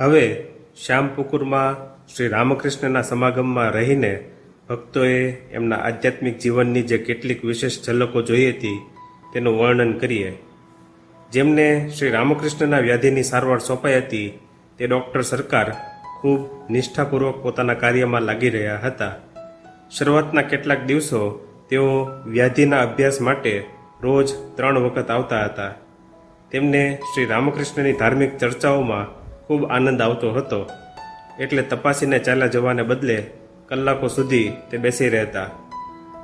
હવે શ્યામપુકુરમાં શ્રી રામકૃષ્ણના સમાગમમાં રહીને ભક્તોએ એમના આધ્યાત્મિક જીવનની જે કેટલીક વિશેષ ઝલકો જોઈ હતી, તેનું વર્ણન કરીએ. જેમને શ્રી રામકૃષ્ણના વ્યાધિની સારવાર સોંપાઈ હતી, તે ડૉક્ટર સરકાર ખૂબ નિષ્ઠાપૂર્વક પોતાના કાર્યમાં લાગી રહ્યા હતા. શરૂઆતના કેટલાક દિવસો તેઓ વ્યાધિના અભ્યાસ માટે રોજ ત્રણ વખત આવતા હતા. તેમને શ્રી રામકૃષ્ણની ધાર્મિક ચર્ચાઓમાં ખૂબ આનંદ આવતો હતો. એટલે તપાસીને ચાલ્યા જવાને બદલે કલાકો સુધી તે બેસી રહેતા.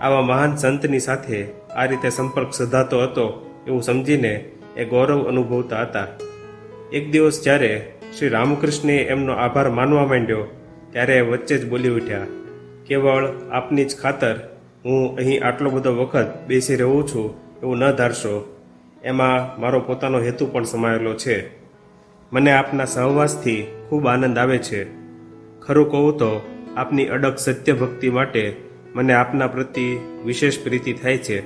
આવા મહાન સંતની સાથે આ રીતે સંપર્ક સધાતો હતો એવું સમજીને એ ગૌરવ અનુભવતા હતા. એક દિવસ જ્યારે શ્રી રામકૃષ્ણે એમનો આભાર માનવા માંડ્યો, ત્યારે એ વચ્ચે જ બોલી ઉઠ્યા, કેવળ આપની જ ખાતર હું અહીં આટલો બધો વખત બેસી રહું છું એવું ન ધારશો. એમાં મારો પોતાનો હેતુ પણ સમાયેલો છે. મને આપના સહવાસથી ખૂબ આનંદ આવે છે. ખરું કહું તો, આપની અડગ સત્ય ભક્તિ માટે મને આપના પ્રત્યે વિશેષ પ્રીતિ થાય છે.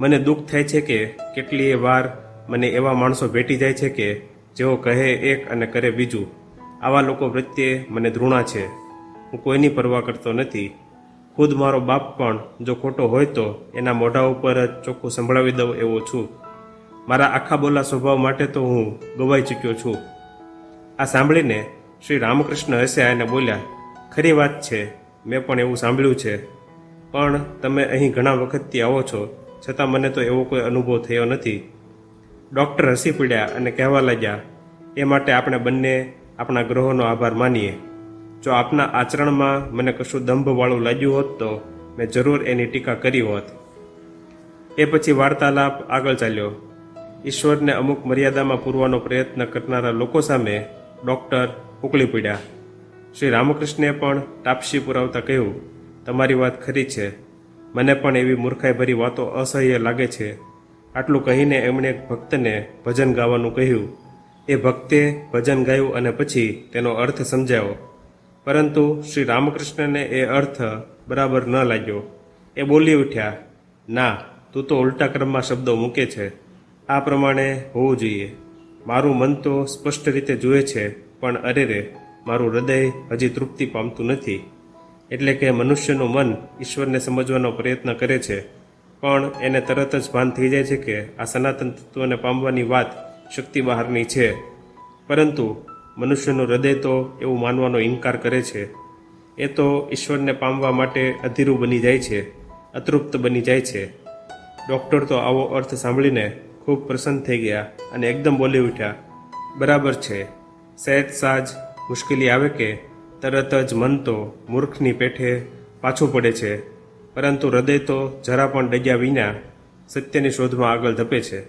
મને દુઃખ થાય છે કે કેટલીય વાર મને એવા માણસો ભેટી જાય છે કે જેઓ કહે એક અને કરે બીજું. આવા લોકો પ્રત્યે મને ધૃણા છે. હું કોઈની પરવા કરતો નથી. ખુદ મારો બાપ પણ જો ખોટો હોય તો એના મોઢા ઉપર જ ચોખ્ખું સંભળાવી દઉં એવો છું. મારા આખા બોલા સ્વભાવ માટે તો હું ગવાઈ ચૂક્યો છું. આ સાંભળીને શ્રી રામકૃષ્ણ હસ્યા અને બોલ્યા, ખરી વાત છે, મેં પણ એવું સાંભળ્યું છે. પણ તમે અહીં ઘણા વખતથી આવો છો, છતાં મને તો એવો કોઈ અનુભવ થયો નથી. ડૉક્ટર હસી પડ્યા અને કહેવા લાગ્યા, એ માટે આપણે બંને આપણા ગ્રહોનો આભાર માનીએ. જો આપના આચરણમાં મને કશું દંભવાળું લાગ્યું હોત તો મેં જરૂર એની ટીકા કરી હોત. એ પછી વાર્તાલાપ આગળ ચાલ્યો. ઈશ્વરને અમુક મર્યાદામાં પૂરવાનો પ્રયત્ન કરનારા લોકો સામે ડૉક્ટર ઉકળી પડ્યા. શ્રી રામકૃષ્ણે પણ તાપસી પુરાવતા કહ્યું, તમારી વાત ખરી છે. મને પણ એવી મૂર્ખાઈભરી વાતો અસહ્ય લાગે છે. આટલું કહીને એમણે એક ભક્તને ભજન ગાવાનું કહ્યું. એ ભક્તે ભજન ગાયું અને પછી તેનો અર્થ સમજાવ્યો પરંતુ શ્રી રામકૃષ્ણને એ અર્થ બરાબર ન લાગ્યો. એ બોલી ઉઠ્યા, ના, તું તો ઉલટા ક્રમમાં શબ્દો મૂકે છે. આ પ્રમાણે હોવું જોઈએ. મારું મન તો સ્પષ્ટ રીતે જુએ છે, પણ અરે રે મારું હૃદય હજી તૃપ્તિ પામતું નથી. એટલે કે મનુષ્યનું મન ઈશ્વરને સમજવાનો પ્રયત્ન કરે છે. પણ એને તરત જ ભાન થઈ જાય છે કે આ સનાતન તત્વને પામવાની વાત શક્તિ બહારની છે. પરંતુ મનુષ્યનું હૃદય તો એવું માનવાનો ઇનકાર કરે છે. એ તો ઈશ્વરને પામવા માટે અધીરું બની જાય છે, અતૃપ્ત બની જાય છે. ડૉક્ટર તો આવો અર્થ સાંભળીને ખૂબ પ્રસન્ન થઈ ગયા અને એકદમ બોલી ઉઠ્યા, બરાબર છે. સહેજ સાજ, મુશ્કેલી આવે કે? તરત જ મન તો મૂર્ખની પેઠે પાછું પડે છે. પરંતુ હૃદય તો જરા પણ ડગ્યા વિના સત્યની શોધમાં આગળ ધપે છે.